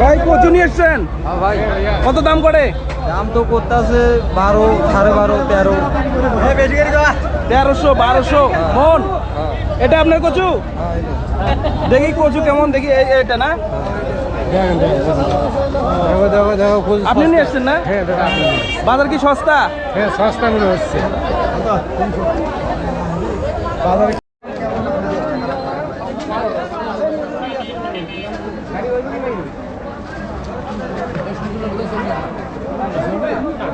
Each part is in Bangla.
ভাই কচু নিয়ে এসছেন? হ্যাঁ ভাই। কত দাম করে? দাম তো করতে আছে বারো সাড়ে বারো তেরো। তেরোশো বারোশো। মন? এটা আপনার কচু? দেখি কচু কেমন দেখি এটা না? আপনি নিয়ে এসছেন না? হ্যাঁ। বাজার কি সস্তা? হ্যাঁ সস্তা মনে হচ্ছে।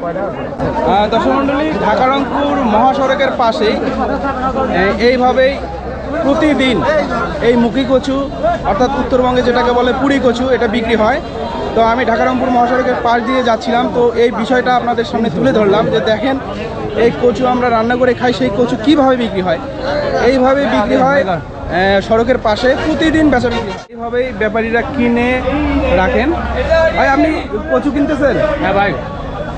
আহ, দর্শক মণ্ডলী ঢাকা রংপুর মহাসড়কের পাশেই এইভাবেই প্রতিদিন এই মুখী কচু অর্থাৎ উত্তরবঙ্গে যেটাকে বলে পুরি কচু এটা বিক্রি হয়। তো আমি ঢাকা রংপুর মহাসড়কের পাশ দিয়ে যাচ্ছিলাম তো এই বিষয়টা আপনাদের সামনে তুলে ধরলাম যে দেখেন এই কচু আমরা রান্না করে খাই সেই কচু কীভাবে বিক্রি হয়? এইভাবে বিক্রি হয় সড়কের পাশে প্রতিদিন বেচা বিক্রি এইভাবেই ব্যাপারীরা কিনে রাখেন। ভাই আপনি কচু কিনতেছেন? হ্যাঁ ভাই।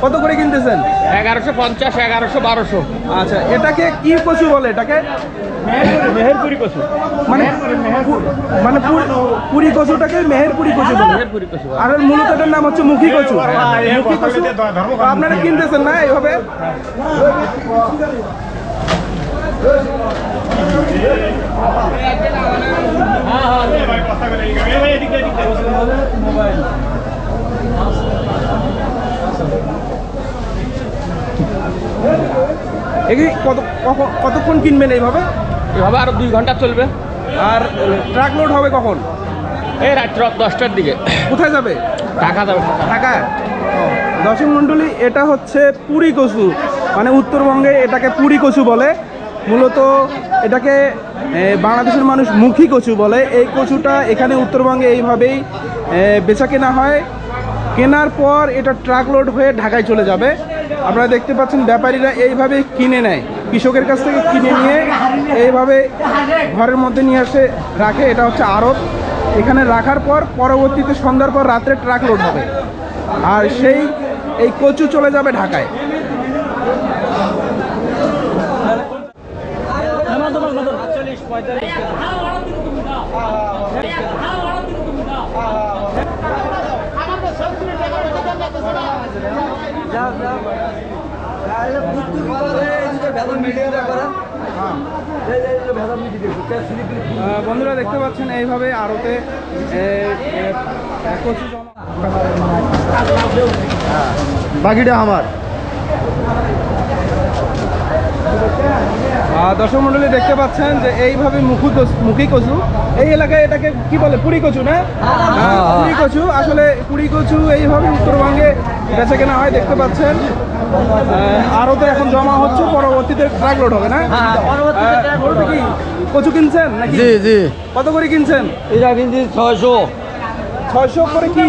কত করে কিনতেছেন? এগারোশো পঞ্চাশ এগারোশো বারোশো। আচ্ছা এটাকে কি কচু বলে? এটাকে? মেহেরপুরি কচু মানে মানে পুর- পুরি কচুটাকে মেহেরপুরি কচু বলে। মেহেরপুরি কচু আর এর মূলত এটার নাম হচ্ছে মুখী কচু মুখী কচু আপনারা কিনতেছেন না এইভাবে এগুলি কত কখন- কতক্ষণ কিনবেন এইভাবে? এভাবে আরও দুই ঘণ্টা চলবে। আর ট্রাক লোড হবে কখন? এই রাত্র দশটার দিকে। কোথায় যাবে? ঢাকা যাবে ঢাকায়? দর্শক মণ্ডলী এটা হচ্ছে পুরি কচু। মানে উত্তরবঙ্গে এটাকে পুরি কচু বলে। মূলত এটাকে বাংলাদেশের মানুষ মুখী কচু বলে। এই কচুটা এখানে উত্তরবঙ্গে এইভাবেই বেচা কেনা হয়। কেনার পর এটা ট্রাক লোড হয়ে ঢাকায় চলে যাবে। আপনারা দেখতে পাচ্ছেন ব্যাপারীরা এইভাবে কিনে নেয়। কৃষকের কাছ থেকে কিনে নিয়ে এইভাবে ঘরের মধ্যে নিয়ে আসে রাখে। এটা হচ্ছে আড়ত। এখানে রাখার পর পরবর্তীতে সন্ধ্যার পর রাত্রে ট্রাক লোড হবে। আর সেই এই কচু চলে যাবে ঢাকায়। আহ, বন্ধুরা দেখতে পাচ্ছেন এইভাবে আড়তে জমা বাকিটা আমার। দর্শক মন্ডলী দেখতে পাচ্ছেন যে এইভাবে মুখু মুখী কচু। এই এলাকায় এটাকে কি বলে? পুরি কচু না? হ্যাঁ, পুরি কচু আসলে পুরি কচু এইভাবে উত্তরবঙ্গে বেচা কেনা হয় দেখতে পাচ্ছেন। আরও তো এখন জমা হচ্ছে পরবর্তীতে ট্রাক লোড হবে না? আহ, বলতে কি? কচু কিনছেন নাকি? জি জি। কত করে কিনছেন? এটা কিন্তু ছয়শো। ছয়শো করে কি?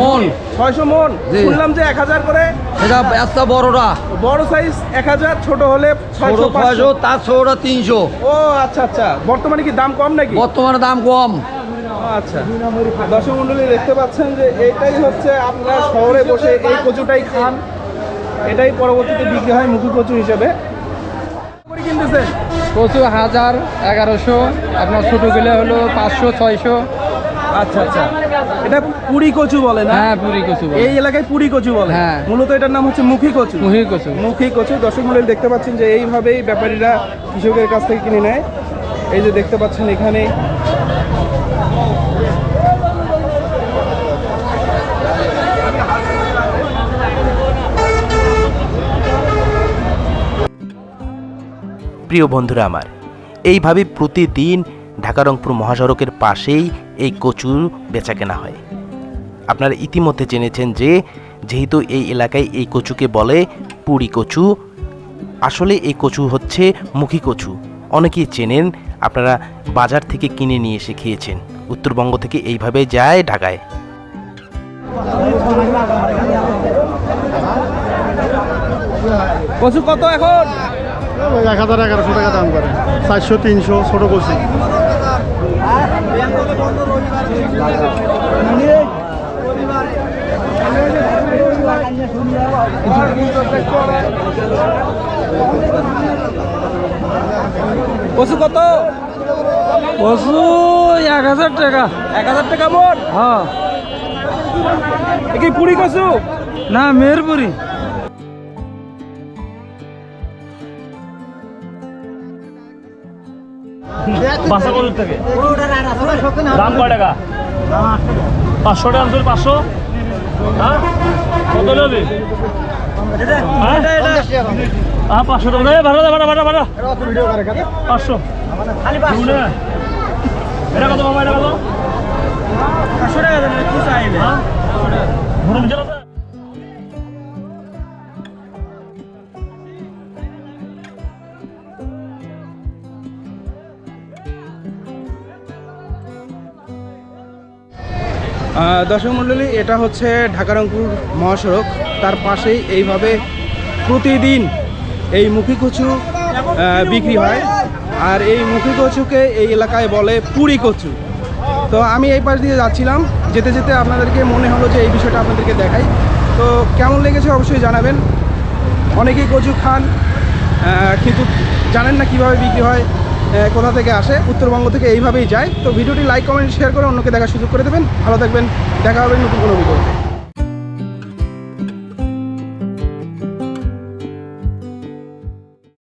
মন। ছয়শো মন? শুনলাম যে এক হাজার করে। এটা এত বড়টা। বড় সাইজ এক হাজার ছোট হলে ছয়শো ছয়শো পাঁচশো। তার ছোটটা তিনশো। ও আচ্ছা আচ্ছা। বর্তমানে কি দাম কম নাকি? বর্তমানে দাম কম। আচ্ছা। দর্শক মন্ডলী দেখতে পাচ্ছেন যে এটাই হচ্ছে আপনারা শহরে বসে এই কচুটাই খান। এটাই পরবর্তীতে বিক্রি হয় মুখী কচু হিসেবে। কিনতেছেন কচু হাজার এগারোশো আপনার ছোটো গেলে হলো পাঁচশো ছয়শো। আচ্ছা আচ্ছা। এটা পুরি কচু বলে না? হ্যাঁ পুরি কচু এই এলাকায় পুরি কচু বলে। হ্যাঁ। মূলত এটার নাম হচ্ছে মুখী কচু। মুখী কচু। মুখী কচু। দর্শক মন্ডলী দেখতে পাচ্ছেন যে এইভাবেই ব্যাপারীরা কৃষকের কাছ থেকে কিনে নেয়। এই যে দেখতে পাচ্ছেন এখানে প্রিয় বন্ধুরা আমার, এইভাবে প্রতিদিন ঢাকা রংপুর মহাসড়কের পাশেই এই কচু বেচা কেনা হয়। আপনারা ইতিমধ্যে জেনেছেন যে, যেহেতু এই এলাকায় এই কচুকে বলে পুরি কচু, আসলে এই কচু হচ্ছে মুখী কচু। অনেকেই চেনেন, আপনারা বাজার থেকে কিনে নিয়ে এসে খেয়েছেন। উত্তরবঙ্গ থেকে এইভাবে যায় ঢাকায়। কচু কত এখন? এক হাজার এগারোশো টাকা দাম করে। চারশো তিনশো ছোটো কচি। কচু কত? কচু এক হাজার টাকা। এক হাজার টাকা মোট? হ্যাঁ। এ কি পুরি কচু? না মেহেরপুরি। বাসা কত থেকে। দাম কয় টাকা? পাঁচশো টাকা আনছিল পাঁচশো? হ্যাঁ? কত নেবে হ্যাঁ? হ্যাঁ পাঁচশো টাকা। ভাড়া ভাড়া ভাড়া ভাড়া পাঁচশো। এটা কত বাবা এটা কত? পাঁচশো টাকা ঘুরে দর্শক মণ্ডলী, এটা হচ্ছে ঢাকা রংপুর মহাসড়ক। তার পাশেই এইভাবে প্রতিদিন এই মুখী কচু বিক্রি হয়। আর এই মুখী কচুকে এই এলাকায় বলে পুরি কচু তো আমি এই পাশ দিয়ে যাচ্ছিলাম। যেতে যেতে আপনাদেরকে মনে হলো যে এই বিষয়টা আপনাদেরকে দেখাই। তো কেমন লেগেছে অবশ্যই জানাবেন। অনেকেই কচু খান কিন্তু জানেন না কীভাবে বিক্রি হয়। কোথা থেকে আসে? উত্তরবঙ্গ থেকে এইভাবেই যায়। তো ভিডিওটি লাইক কমেন্ট শেয়ার করে অন্যকে দেখার সুযোগ করে দেবেন। ভালো থাকবেন। দেখা হবে নতুন কোনো ভিডিওতে